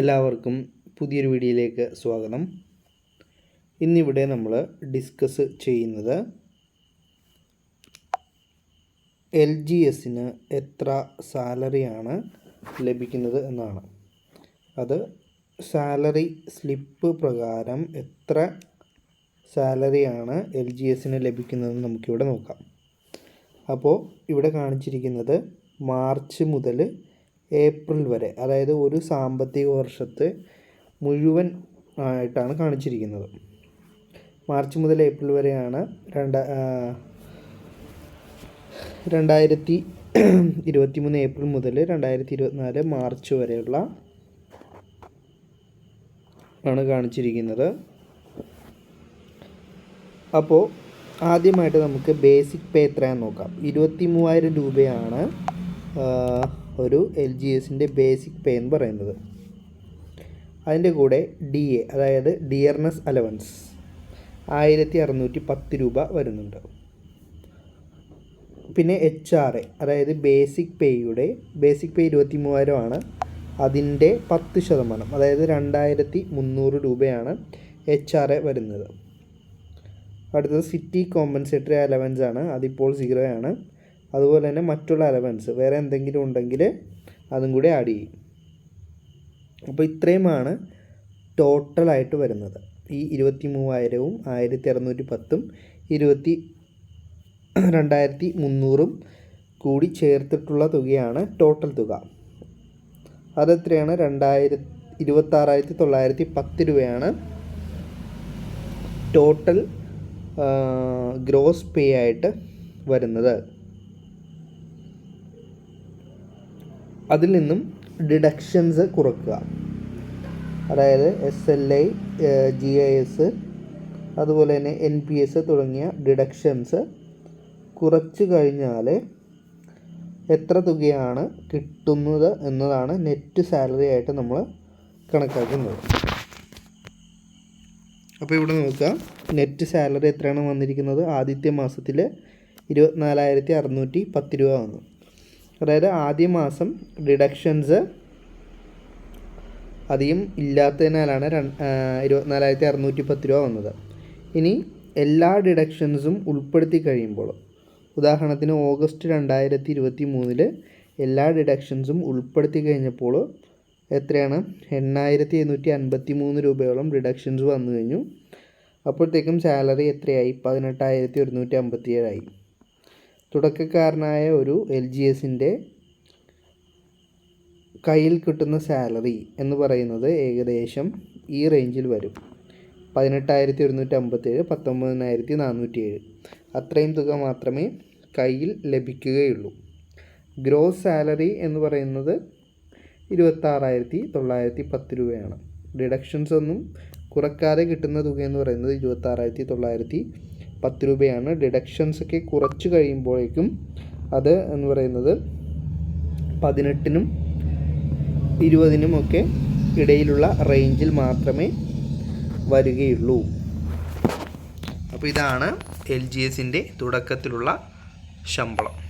എല്ലാവർക്കും പുതിയൊരു വീഡിയോയിലേക്ക് സ്വാഗതം. ഇന്നിവിടെ നമ്മൾ ഡിസ്കസ് ചെയ്യുന്നത് എൽ ജി എസിന് എത്ര സാലറിയാണ് ലഭിക്കുന്നത് എന്നാണ്. അത് സാലറി സ്ലിപ്പ് പ്രകാരം എത്ര സാലറിയാണ് എൽ ജി എസിന് ലഭിക്കുന്നതെന്ന് നമുക്കിവിടെ നോക്കാം. അപ്പോൾ ഇവിടെ കാണിച്ചിരിക്കുന്നത് മാർച്ച് മുതൽ ഏപ്രിൽ വരെ അതായത് ഒരു സാമ്പത്തിക വർഷത്തെ മുഴുവൻ ആയിട്ടാണ് കാണിച്ചിരിക്കുന്നത്. മാർച്ച് മുതൽ ഏപ്രിൽ വരെയാണ് രണ്ട രണ്ടായിരത്തി ഇരുപത്തി മൂന്ന് ഏപ്രിൽ മുതൽ രണ്ടായിരത്തി ഇരുപത്തിനാല് മാർച്ച് വരെയുള്ള ആണ് കാണിച്ചിരിക്കുന്നത്. അപ്പോൾ ആദ്യമായിട്ട് നമുക്ക് ബേസിക് പേ എത്രയാണെന്ന് നോക്കാം. ഇരുപത്തി മൂവായിരം രൂപയാണ് ഒരു എൽ ജി എസിന്റെ ബേസിക് പേ എന്ന് പറയുന്നത്. അതിന്റെ കൂടെ ഡി എ അതായത് ഡിയർനെസ് അലവൻസ് ആയിരത്തി അറുന്നൂറ്റി പത്ത് രൂപ വരുന്നുണ്ട്. പിന്നെ എച്ച് ആർ എ അതായത് ബേസിക് പേയുടെ ബേസിക് പേ ഇരുപത്തി മൂവായിരമാണ് അതിന്റെ പത്ത് ശതമാനം അതായത് രണ്ടായിരത്തി മുന്നൂറ് രൂപയാണ് എച്ച് ആർ എ വരുന്നത്. അടുത്തത് സിറ്റി കോമ്പൻസേറ്ററി അലവൻസ് ആണ്. അതിപ്പോൾ സീറോ ആണ്. അതുപോലെ തന്നെ മറ്റുള്ള അലവൻസ് വേറെ എന്തെങ്കിലും ഉണ്ടെങ്കിൽ അതും കൂടി ആഡ് ചെയ്യും. അപ്പോൾ ഇത്രയുമാണ് ടോട്ടലായിട്ട് വരുന്നത്. ഈ ഇരുപത്തി മൂവായിരവും ആയിരത്തി അറുന്നൂറ്റി പത്തും ഇരുപത്തി രണ്ടായിരത്തി മുന്നൂറും കൂടി ചേർത്തിട്ടുള്ള തുകയാണ് ടോട്ടൽ തുക. അതെത്രയാണ്? രണ്ടായിരത്തി ഇരുപത്താറായിരത്തി തൊള്ളായിരത്തി പത്ത് രൂപയാണ് ടോട്ടൽ ഗ്രോസ് പേ ആയിട്ട് വരുന്നത്. അതിൽ നിന്നും ഡിഡക്ഷൻസ് കുറക്കുക. അതായത് S L I G I S അതുപോലെ തന്നെ എൻ പി എസ് തുടങ്ങിയ ഡിഡക്ഷൻസ് കുറച്ച് കഴിഞ്ഞാൽ എത്ര തുകയാണ് കിട്ടുന്നത് എന്നതാണ് നെറ്റ് സാലറി ആയിട്ട് നമ്മൾ കണക്കാക്കുന്നത്. അപ്പോൾ ഇവിടെ നോക്കുക. നെറ്റ് സാലറി എത്രയാണ് വന്നിരിക്കുന്നത്? ആദ്യത്തെ മാസത്തിൽ ഇരുപത്തിനാലായിരത്തി അറുന്നൂറ്റി പത്ത് രൂപ വന്നു. അതായത് ആദ്യ മാസം ഡിഡക്ഷൻസ് അധികം ഇല്ലാത്തതിനാലാണ് ഇരുപത്തിനാലായിരത്തി അറുന്നൂറ്റി പത്ത് രൂപ വന്നത്. ഇനി എല്ലാ ഡിഡക്ഷൻസും ഉൾപ്പെടുത്തി കഴിയുമ്പോൾ ഉദാഹരണത്തിന് ഓഗസ്റ്റ് രണ്ടായിരത്തി ഇരുപത്തി മൂന്നിൽ എല്ലാ ഡിഡക്ഷൻസും ഉൾപ്പെടുത്തി കഴിഞ്ഞപ്പോൾ എത്രയാണ്? എണ്ണായിരത്തി എണ്ണൂറ്റി അൻപത്തി മൂന്ന് രൂപയോളം ഡിഡക്ഷൻസ് വന്നു കഴിഞ്ഞു. അപ്പോഴത്തേക്കും സാലറി എത്രയായി? പതിനെട്ടായിരത്തി ഒരുന്നൂറ്റി അമ്പത്തി ഏഴായി തുടക്കക്കാരനായ ഒരു എൽ ജി എസിന്റെ കയ്യിൽ കിട്ടുന്ന സാലറി എന്ന് പറയുന്നത് ഏകദേശം ഈ റേഞ്ചിൽ വരും. പതിനെട്ടായിരത്തി ഒരുന്നൂറ്റി അമ്പത്തേഴ് പത്തൊമ്പതിനായിരത്തി നാനൂറ്റി ഏഴ് അത്രയും തുക മാത്രമേ കയ്യിൽ ലഭിക്കുകയുള്ളൂ. ഗ്രോസ് സാലറി എന്ന് പറയുന്നത് ഇരുപത്താറായിരത്തി തൊള്ളായിരത്തി പത്ത് രൂപയാണ്. ഡിഡക്ഷൻസ് ഒന്നും കുറക്കാതെ കിട്ടുന്ന തുക എന്ന് പറയുന്നത് ഇരുപത്താറായിരത്തി തൊള്ളായിരത്തി പത്ത് രൂപയാണ്. ഡിഡക്ഷൻസ് ഒക്കെ കുറച്ച് കഴിയുമ്പോഴേക്കും അത് എന്ന് പറയുന്നത് പതിനെട്ടിനും ഇരുപതിനും ഒക്കെ ഇടയിലുള്ള റേഞ്ചിൽ മാത്രമേ വരികയുള്ളൂ. അപ്പോൾ ഇതാണ് എൽ ജി എസിന്റെ തുടക്കത്തിലുള്ള ശമ്പളം.